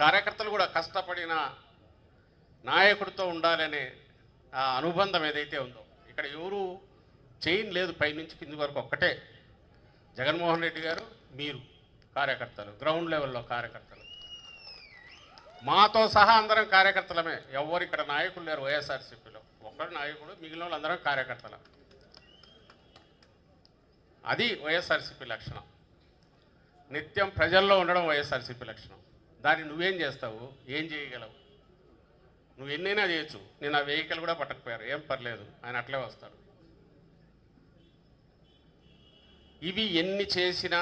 కార్యకర్తలు కూడా కష్టపడిన నాయకుడితో ఉండాలనే ఆ అనుబంధం ఏదైతే ఉందో ఇక్కడ ఎవరు చైన్ లేదు పైనుంచి కింది వరకు ఒక్కటే. జగన్మోహన్ రెడ్డి గారు మీరు కార్యకర్తలు గ్రౌండ్ లెవెల్లో కార్యకర్తలు. మాతో సహా అందరం కార్యకర్తలమే. ఎవరు ఇక్కడ నాయకులు లేరు వైఎస్ఆర్సీపీలో. ఒక్కడు నాయకుడు మిగిలిన వాళ్ళందరం కార్యకర్తలు. అది వైఎస్ఆర్సీపీ లక్షణం. నిత్యం ప్రజల్లో ఉండడం వైఎస్ఆర్సీపీ లక్షణం. దాన్ని నువ్వేం చేస్తావు? ఏం చేయగలవు? నువ్వు ఎన్నైనా చేయొచ్చు. నేను ఆ వెహికల్ కూడా పట్టకపోయారు. ఏం పర్లేదు. ఆయన అట్లే వస్తాడు ఇవి ఎన్ని చేసినా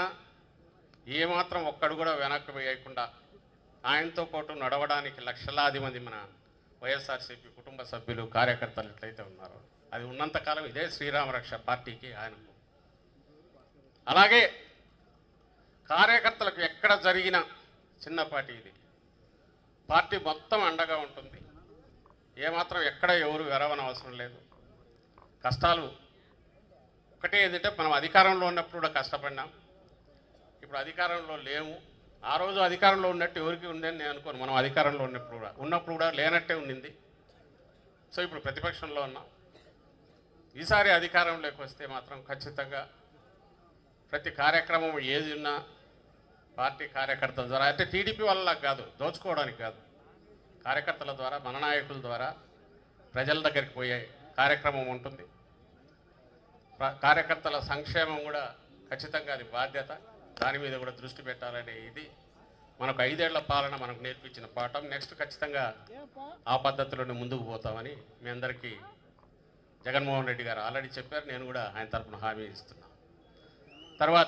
ఏమాత్రం ఒక్కడు కూడా వెనక్కి వేయకుండా ఆయనతో పాటు నడవడానికి లక్షలాది మంది మన వైఎస్ఆర్సీపీ కుటుంబ సభ్యులు కార్యకర్తలు ఎట్లయితే ఉన్నారో అది ఉన్నంతకాలం ఇదే శ్రీరామరక్ష పార్టీకి ఆయనకు అలాగే కార్యకర్తలకు ఎక్కడ జరిగినా చిన్నపాటి ఇది. పార్టీ మొత్తం అండగా ఉంటుంది. ఏమాత్రం ఎక్కడ ఎవరు వెరవనవసరం లేదు. కష్టాలు ఒకటే ఏంటంటే మనం అధికారంలో ఉన్నప్పుడు కూడా కష్టపడినాం. ఇప్పుడు అధికారంలో లేము. ఆ రోజు అధికారంలో ఉన్నట్టు ఎవరికి ఉందని నేను అనుకోను. మనం అధికారంలో ఉన్నప్పుడు కూడా ఉన్నప్పుడు కూడా లేనట్టే ఉండింది. సో ఇప్పుడు ప్రతిపక్షంలో ఉన్నాం. ఈసారి అధికారంలోకి వస్తే మాత్రం ఖచ్చితంగా ప్రతి కార్యక్రమం ఏది ఉన్నా పార్టీ కార్యకర్తల ద్వారా అయితే టీడీపీ వల్ల కాదు దోచుకోవడానికి కాదు. కార్యకర్తల ద్వారా మన నాయకుల ద్వారా ప్రజల దగ్గరికి పోయే కార్యక్రమం ఉంటుంది. ప్ర- కార్యకర్తల సంక్షేమం కూడా ఖచ్చితంగా అది బాధ్యత. దాని మీద కూడా దృష్టి పెట్టాలనే ఇది. మనకు ఐదేళ్ళ పాలన మనకు నేర్పించిన పాఠం. నెక్స్ట్ ఖచ్చితంగా ఆ పద్ధతిలోనే ముందుకు పోతామని మీ అందరికీ జగన్మోహన్ రెడ్డి గారు ఆల్రెడీ చెప్పారు. నేను కూడా ఆయన తరపున హామీ ఇస్తున్నాను తర్వాత